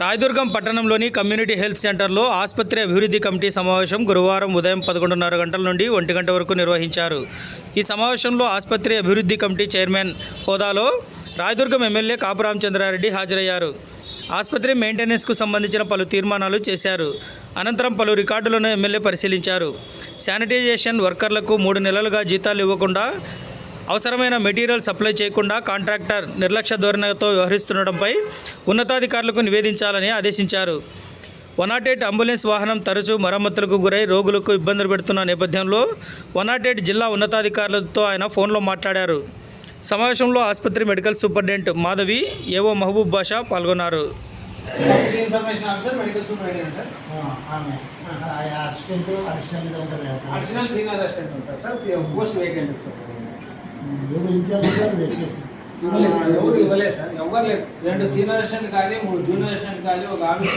రాయదుర్గం పట్టణంలోని community health సెంటర్లో ఆసుపత్రి అభివృద్ధి కమిటీ సమావేశం గురువారం ఉదయం పదకొండున్నర గంటల నుండి ఒంటి గంట వరకు నిర్వహించారు. ఈ సమావేశంలో ఆసుపత్రి అభివృద్ధి కమిటీ చైర్మన్ హోదాలో రాయదుర్గం ఎమ్మెల్యే కాపు రామచంద్రారెడ్డి హాజరయ్యారు. ఆసుపత్రి మెయింటెనెన్స్కు సంబంధించిన పలు తీర్మానాలు చేశారు. అనంతరం పలు రికార్డులను ఎమ్మెల్యే పరిశీలించారు. శానిటైజేషన్ వర్కర్లకు మూడు నెలలుగా జీతాలు ఇవ్వకుండా అవసరమైన మెటీరియల్ సప్లై చేయకుండా కాంట్రాక్టర్ నిర్లక్ష్య ధోరణితో వ్యవహరిస్తుండటంపై ఉన్నతాధికారులకు నివేదించాలని ఆదేశించారు వన్ నాట్ ఎయిట్ అంబులెన్స్ వాహనం తరచూ మరమ్మతులకు గురై రోగులకు ఇబ్బందులు పెడుతున్న నేపథ్యంలో వన్ నాట్ ఎయిట్ జిల్లా ఉన్నతాధికారులతో ఆయన ఫోన్లో మాట్లాడారు సమావేశంలో ఆసుపత్రి మెడికల్ సూపరింటెండెంట్ మాధవి ఏవో మహబూబ్ బాషా పాల్గొన్నారు అడిషనల్ సీనియర్ అసిస్టెంట్ ఉంటారు సార్ పోస్ట్ వేకెంట్ సార్ ఎవరు ఇన్ఛార్జ్ గారు చెప్పేసి ఇవ్వలేదు సార్ ఎవరు ఇవ్వలేదు సార్ ఎవరు లేదు రెండు సీనియర్ అసిస్టెంట్ కాదు మూడు జూనియర్ అసిస్టెంట్ కాదు ఒక ఆఫీస్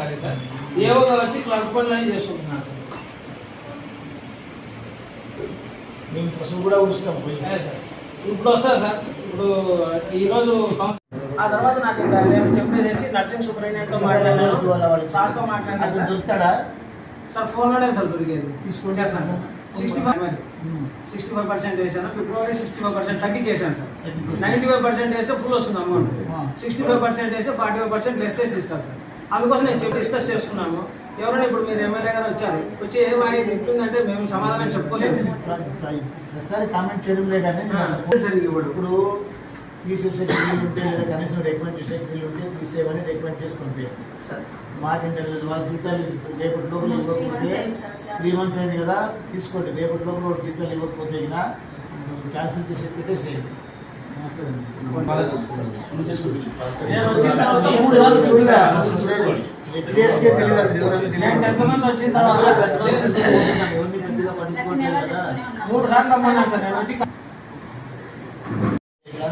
కాదు సార్. ఏవో వచ్చి క్లబ్ పనులని చేసుకుంటున్నారు సార్. మేము పసుపు కూడా పోయి. అదే సార్. ఇప్పుడు వస్తా సార్. ఇప్పుడు ఈరోజు ఆ తర్వాత నాకు ఇంకా నేను చెప్పేసి నర్సింగ్ సూపరింటెండెంట్తో మాట్లాడాను. సార్తో మాట్లాడాను దొరుకుతాడా? సార్ ఫోన్లోనే సార్ దొరికేది. తీసుకోండి. చేస్తాను sir. Sixty five sixty five percent వేసాను ఫిబ్రవరి సిక్స్టీ ఫైవ్ పర్సెంట్ తగ్గించేసాను సార్. నైంటీ ఫైవ్ పర్సెంట్ వేస్తే ఫుల్ వస్తుంది అమౌంట్. సిక్స్టీ ఫైవ్ పర్సెంట్ వేస్తే ఫార్టీ ఫైవ్ పర్సెంట్ లెస్ చేసి ఇస్తారు సార్. అందుకోసం నేను చెప్పి డిస్కస్ చేసుకున్నాము ఎవరైనా ఇప్పుడు మీరు ఎమ్మెల్యే గారు వచ్చారు వచ్చి ఏమైంది ఇట్లుందంటే మేము సమాధానం చెప్పుకోలేదు. ప్రతిసారి కామెంట్ చేయడం పో- సరిగ్గా ఇవ్వడు. ఇప్పుడు తీసేసే బిల్లు ఉంటే లేదా కనీసం రికమెండ్ చేసే బిల్లు ఉంటే తీసేయమని రికమెండ్ చేసి పంపించారు సార్ మాకేంటే వాళ్ళ జీతాలు రేపటి లోపల ఇవ్వకపోతే త్రీ మంత్స్ అయింది కదా తీసుకోండి. రేపటి లోపల వాళ్ళ జీతాలు ఇవ్వకపోతే ఇక క్యాన్సిల్ చేసి పెట్టేసేయండి మూడు సార్లు సార్లు చూడలే, చూడలే. అసలు చూడలేదు. ఎట్లేసుకే తెలియదు అసలు ఎవరైనా నేను తెలియదు. ఎంతమంది వచ్చిన తర్వాత ఎవరిని పెద్దగా పట్టించుకోవట్లేదు కదా. మూడు సార్లు రమ్మన్నాను సార్ నేను వచ్చి ఇట్లా.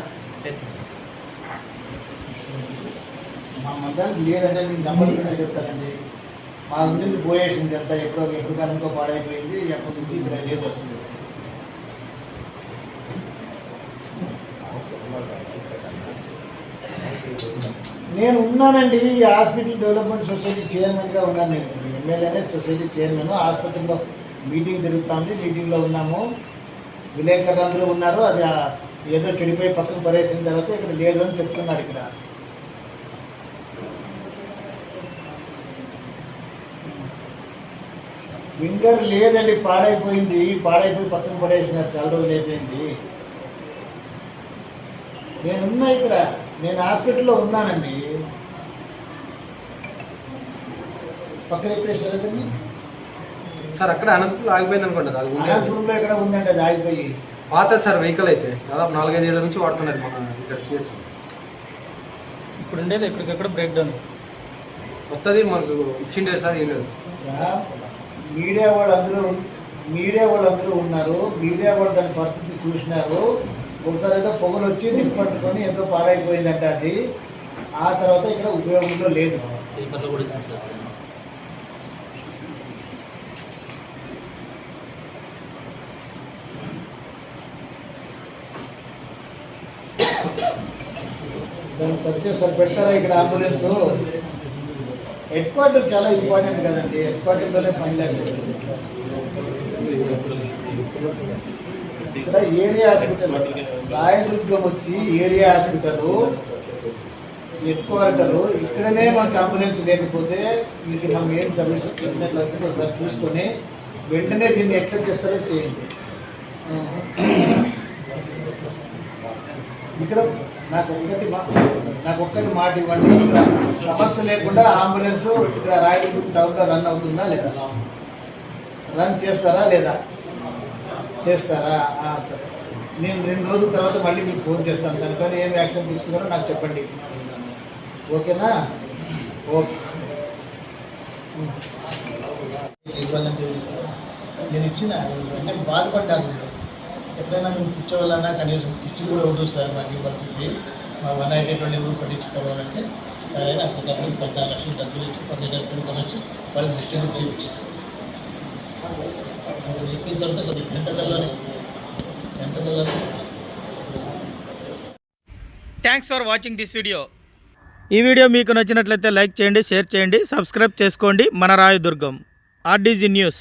మా మధ్యాహ్నం లేదంటే నేను నంబర్ కూడా చెప్తానండి. మా గురించి పోయేసింది అంతా ఎప్పుడో ఎప్పుడు కాలంలో పాడైపోయింది ఎప్పటి నుంచి ఇక్కడ లేదు వస్తుంది నేను ఉన్నానండి ఈ హాస్పిటల్ డెవలప్మెంట్ సొసైటీ చైర్మన్గా ఉన్నాను నేను. ఎమ్మెల్యేనే సొసైటీ చైర్మన్. ఆసుపత్రిలో మీటింగ్ జరుగుతుంది మీటింగ్లో ఉన్నాము. విలేకరులందరూ ఉన్నారు. అది ఏదో చెడిపోయి పక్కన పరేసిన తర్వాత ఇక్కడ లేదు అని చెప్తున్నారు ఇక్కడ. వింగర్ లేదండి పాడైపోయింది. పాడైపోయి పక్కన పడేసినారు చాలా రోజులు అయిపోయింది. నేనున్నా ఇక్కడ నేను హాస్పిటల్లో ఉన్నానండి. పక్కన ఎక్కడ సరదండి సార్ అక్కడ అనంతపురం ఆగిపోయింది అనుకుంటుంది అది ఉంది. అనంతపురంలో ఎక్కడ ఉందండి అది ఆగిపోయి. పాతది సార్ వెహికల్ అయితే. దాదాపు నాలుగైదు ఏళ్ళ నుంచి వాడుతున్నారు మన ఇక్కడ సిఎస్ ఇప్పుడు ఉండేది ఎక్కడికక్కడ బ్రేక్ డౌన్ కొత్తది మనకు ఇచ్చిండే సార్ ఏం లేదు. యా, మీడియా వాళ్ళందరూ మీడియా వాళ్ళందరూ ఉన్నారు. మీడియా వాళ్ళు దాని పరిస్థితి చూసినారు. ఒకసారి ఏదో పొగలు వచ్చి నిప్పు పట్టుకొని ఏదో పాడైపోయిందంట అది. ఆ తర్వాత ఇక్కడ ఉపయోగంలో లేదు. పేపర్లో కూడా చూసారు సార్ పెడతారా ఇక్కడ అంబులెన్స్? హెడ్ క్వార్టర్ చాలా ఇంపార్టెంట్ కదండి. హెడ్ క్వార్టర్లోనే పని లేదు. ఇక్కడ ఏరియా హాస్పిటల్ రాయదుర్గం వచ్చి ఏరియా హాస్పిటల్ హెడ్ క్వార్టర్ ఇక్కడనే మనకు అంబులెన్స్ లేకపోతే మీకు మనం ఏం సర్వీసెస్ ఇచ్చినట్లయితే ఒకసారి చూసుకొని వెంటనే దీన్ని ఎట్లా చేస్తారో చేయండి. ఇక్కడ నాకు ఒక్కటి నాకు ఒక్కటి మాట ఇవ్వండి. సమస్య లేకుండా అంబులెన్స్ ఇక్కడ రాయదుర్గం టౌన్లో రన్ అవుతుందా లేదా? రన్ చేస్తారా లేదా? చేస్తారా? సరే. నేను రెండు రోజుల తర్వాత మళ్ళీ మీకు ఫోన్ చేస్తాను. దానిపైన ఏం యాక్షన్ తీసుకున్నారో నాకు చెప్పండి. ఓకేనా? ఓకే. ఇవ్వాలని నేను ఇచ్చిన అంటే బాధపడ్డాను. ఎప్పుడైనా మేము కూర్చోవాలన్నా కనీసం తిట్టి కూడా ఉంటుంది సార్ మాకు ఈ పరిస్థితి. మా వన్ నైట్ ట్వంటీ కూడా పట్టించుకోవాలంటే సరే నాకు అప్పటికప్పుడు పద్నాలుగు లక్షలు డబ్బులు ఇచ్చి ఫర్నిచర్ కొనుక్కొని వచ్చి వాళ్ళకి డిస్ట్రిబ్యూట్ చేయించారు అంత చెప్పిన తర్వాత కొద్ది గంటలలోనే గంటలలోనే. Thanks for watching this video ఈ వీడియో మీకు నచ్చినట్లయితే లైక్ చేయండి షేర్ చేయండి సబ్స్క్రైబ్ చేసుకోండి. మన రాయదుర్గం ఆర్డీజీ న్యూస్.